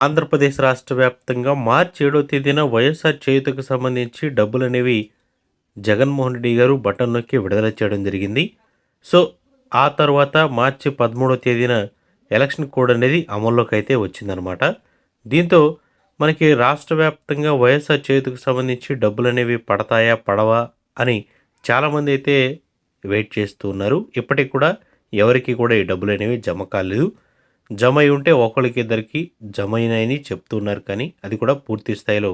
ఆంధ్రప్రదేశ్ రాష్ట్ర వ్యాప్తంగా మార్చి ఏడో తేదీన వైఎస్ఆర్ చేయుతకు సంబంధించి డబ్బులు అనేవి జగన్మోహన్ రెడ్డి గారు బటన్ నొక్కి విడుదల చేయడం జరిగింది. సో ఆ తర్వాత మార్చి పదమూడో తేదీన ఎలక్షన్ కోడ్ అనేది అమల్లోకి అయితే వచ్చిందనమాట దీంతో మనకి రాష్ట్ర వ్యాప్తంగా వైఎస్ఆర్ చేతికి సంబంధించి డబ్బులు అనేవి పడతాయా పడవా అని చాలామంది అయితే వెయిట్ చేస్తూ ఉన్నారు. ఇప్పటికి కూడా ఎవరికి కూడా ఈ డబ్బులు అనేవి జమ కాలేదు. జమ అయి ఉంటే ఒకరికి ఇద్దరికి జమ అయినాయని చెప్తున్నారు కానీ అది కూడా పూర్తి స్థాయిలో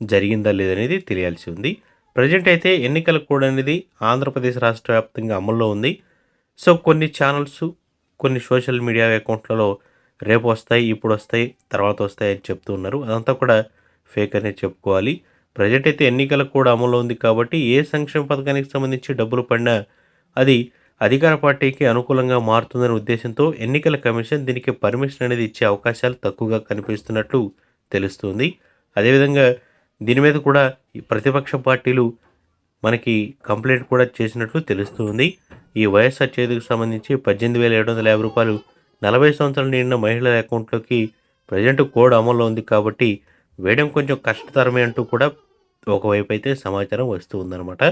జరిగిందా లేదనేది తెలియాల్సి ఉంది. ప్రజెంట్ అయితే ఎన్నికల కోడ్ అనేది ఆంధ్రప్రదేశ్ రాష్ట్ర వ్యాప్తంగా అమల్లో ఉంది. సో కొన్ని ఛానల్స్ కొన్ని సోషల్ మీడియా అకౌంట్లలో రేపు వస్తాయి ఇప్పుడు వస్తాయి తర్వాత వస్తాయి అని చెప్తూ ఉన్నారు. అదంతా కూడా ఫేక్ అనేది చెప్పుకోవాలి. ప్రజెంట్ అయితే ఎన్నికల కూడా అమల్లో ఉంది కాబట్టి ఏ సంక్షేమ పథకానికి సంబంధించి డబ్బులు పడినా అది అధికార పార్టీకి అనుకూలంగా మారుతుందనే ఉద్దేశంతో ఎన్నికల కమిషన్ దీనికి పర్మిషన్ అనేది ఇచ్చే అవకాశాలు తక్కువగా కనిపిస్తున్నట్లు తెలుస్తుంది. అదేవిధంగా దీని మీద కూడా ఈ ప్రతిపక్ష పార్టీలు మనకి కంప్లైంట్ కూడా చేసినట్లు తెలుస్తుంది. ఈ వైఎస్ఆర్ చేతికి సంబంధించి పద్దెనిమిది వేల ఏడు వందల యాభై రూపాయలు నలభై సంవత్సరాలు నిండిన మహిళల అకౌంట్లోకి ప్రజెంట్ కోడ్ అమల్లో ఉంది కాబట్టి వేయడం కొంచెం కష్టతరమే అంటూ కూడా ఒకవైపు అయితే సమాచారం వస్తూ ఉందన్నమాట.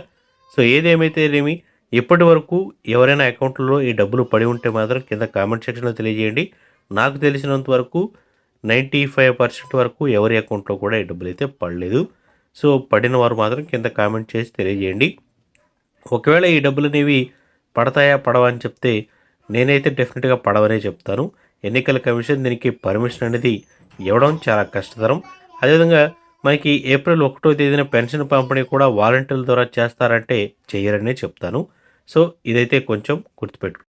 సో ఏదేమైతేనేమి ఇప్పటి వరకు ఎవరైనా అకౌంట్లో ఈ డబ్బులు పడి ఉంటే మాత్రం కింద కామెంట్ సెక్షన్లో తెలియజేయండి. నాకు తెలిసినంత వరకు నైంటీ ఫైవ్ పర్సెంట్ వరకు ఎవరి అకౌంట్లో కూడా ఈ డబ్బులు అయితే పడలేదు. సో పడిన వారు మాత్రం కింద కామెంట్ చేసి తెలియజేయండి. ఒకవేళ ఈ డబ్బులు అనేవి పడతాయా పడవా అని చెప్తే నేనైతే డెఫినెట్గా పడవనే చెప్తాను. ఎన్నికల కమిషన్ దీనికి పర్మిషన్ అనేది ఇవ్వడం చాలా కష్టతరం. అదేవిధంగా మనకి ఏప్రిల్ ఒకటో తేదీన పెన్షన్ పంపిణీ కూడా వాలంటీర్ల ద్వారా చేస్తారంటే చేయరనే చెప్తాను. సో ఇదైతే కొంచెం గుర్తుపెట్టు